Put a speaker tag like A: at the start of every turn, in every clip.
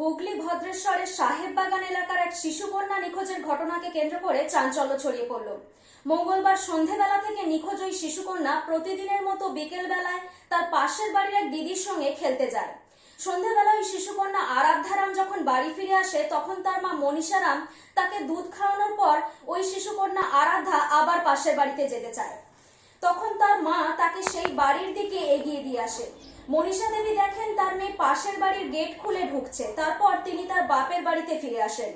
A: ভদ্রেশ্বরের সাহেব বাগান এলাকার এক শিশুকন্যা নিখোঁজের ঘটনাকে কেন্দ্র করে চাঞ্চল্য ছড়িয়ে পড়ল। মঙ্গলবার সন্ধেবেলা থেকে নিখোঁজ ওই শিশুকন্যা প্রতিদিনের মতো বিকেল বেলায় তার পাশের বাড়ির এক দিদির সঙ্গে খেলতে যায়। সন্ধেবেলা ওই শিশুকন্যা আরাধ্যারাম যখন বাড়ি ফিরে আসে, তখন তার মা মনীষারাম তাকে দুধ খাওয়ানোর পর ওই শিশুকন্যা আরাধ্যা আবার পাশের বাড়িতে যেতে চায়। তখন তার মা তাকে সেই বাড়ির দিকে এগিয়ে দিয়ে আসে। মনীষা দেবী দেখেন তার মেয়ে পাশের বাড়ির গেট খুলে ঢুকছে। তারপর তিনি তার বাপের বাড়িতে ফিরে আসেন।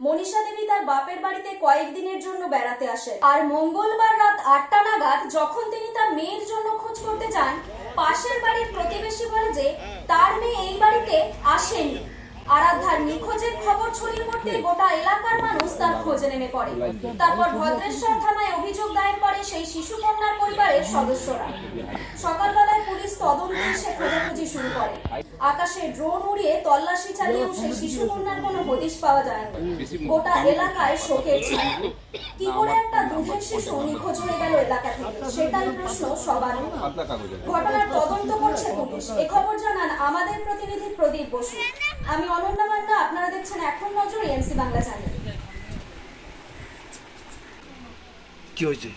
A: মনীষা দেবী তার বাপের বাড়িতে কয়েকদিনের জন্য বেড়াতে আসেন। আর মঙ্গলবার রাত আটটা নাগাদ যখন তিনি তার মেয়ের জন্য খোঁজ করতে যান, পাশের বাড়ির প্রতিবেশী বলে যে, তার মেয়ে এই বাড়িতে আসেনি। আরাধ্যার নিখোঁজের খবর ছড়িয়ে পড়তে গোটা এলাকার মানুষ তার খোঁজে নেমে পড়ে। তারপর ভদ্রেশ্বর থানায় অভিযোগ দায়ের করে সেই শিশু কন্যার পরিবারের সদস্যরা। সকালবেলায় পুলিশ তদন্তে এসে খোঁজাখুঁজি শুরু করে। আকাশে ড্রোন উড়িয়ে তল্লাশি চালিয়েও সেই শিশু কন্যার কোনো হদিশ পাওয়া যায়নি। গোটা এলাকায় শোকের ছায়া কি করে একটা দুধের শিশু নিখোঁজ হয়ে গেল এলাকা থেকে? সেটাই প্রশ্ন
B: সবার
A: ঘটনার তদন্ত করছে পুলিশ। এ খবর জানান আমাদের প্রতিনিধি প্রদীপ বসু। আমি অনন্যা মান্না আপনারা দেখছেন এখন নজর এনসি বাংলা চ্যানেল
C: কি হয়েছে?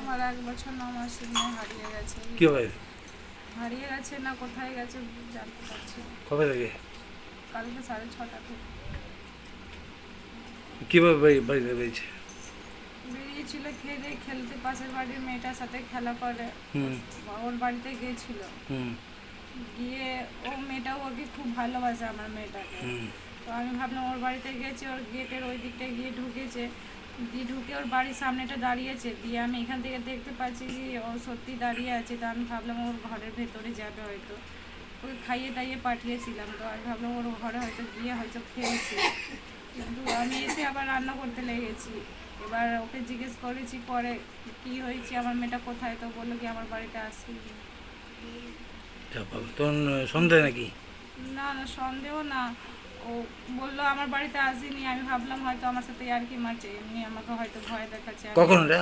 D: আমার এক বছর ন মাসের মেয়ে হারিয়ে গেছে।
C: কি
D: হারিয়ে গেছে না কোথায় গেছে জানতে পারছি না।
C: কবে থেকে?
D: কালকে সাড়ে ছটা থেকে।
C: কীভাবে বাড়ি বাড়িতে বেরিয়েছে?
D: বেরিয়েছিল খেয়ে দিয়ে খেলতে পাশের বাড়ির মেয়েটার সাথে খেলা করে।
C: হুম।
D: ওর বাড়িতে গিয়েছিল।
C: হুম।
D: গিয়ে ও মেয়েটাও ওকে খুব ভালোবাসে আমার মেয়েটাকে। তো আমি ভাবলাম ওর বাড়িতে গেছে ওর গেটের ওই দিকটা গিয়ে ঢুকেছে। দিয়ে ঢুকে ওর বাড়ির সামনেটা দাঁড়িয়েছে। দিয়ে আমি এখান থেকে দেখতে পাচ্ছি যে ও সত্যি দাঁড়িয়ে আছে। তো আমি ভাবলাম ওর ঘরের ভেতরে যাবে হয়তো। ওকে খাইয়ে দাইয়ে পাঠিয়েছিলাম তো আমি ভাবলাম ওর ঘরে হয়তো গিয়ে হয়তো খেয়েছি। কিন্তু আমি এসে আবার রান্না করতে লেগেছি। এবার ওকে জিজ্ঞেস করেছি পরে কি হয়েছে আমার মেয়েটা কোথায়? তো বলল কি আমার বাড়িতে আসি
C: যা বাবা নাকি?
D: না না সন্দেহ না। ও বলল আমার বাড়িতে আসেনি আমি ভাবলাম হয়তো আমার সাথে আর কি মারছে এমনি আমাকে হয়তো ভয় দেখাচ্ছে
C: কখন এটা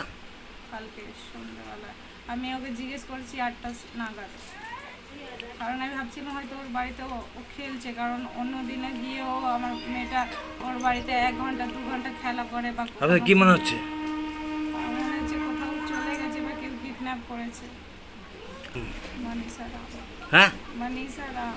D: কালকে সন্ধ্যেবেলায়। আমি ওকে জিজ্ঞেস করছি আটটা নাগাদ। কারণ আমি ভাবছিলাম হয়তো ওর বাড়িতে ও ও খেলছে কারণ অন্য দিনে গিয়েও আমার মেয়েটা ওর বাড়িতে এক ঘণ্টা দু ঘণ্টা খেলা করে বা
C: আপনার কি মনে হচ্ছে?
D: মনে হচ্ছে কোথাও চলে গেছে বা কেউ কিডন্যাপ করেছে। মনীষা রাম
C: হ্যাঁ
D: মনীষা রাম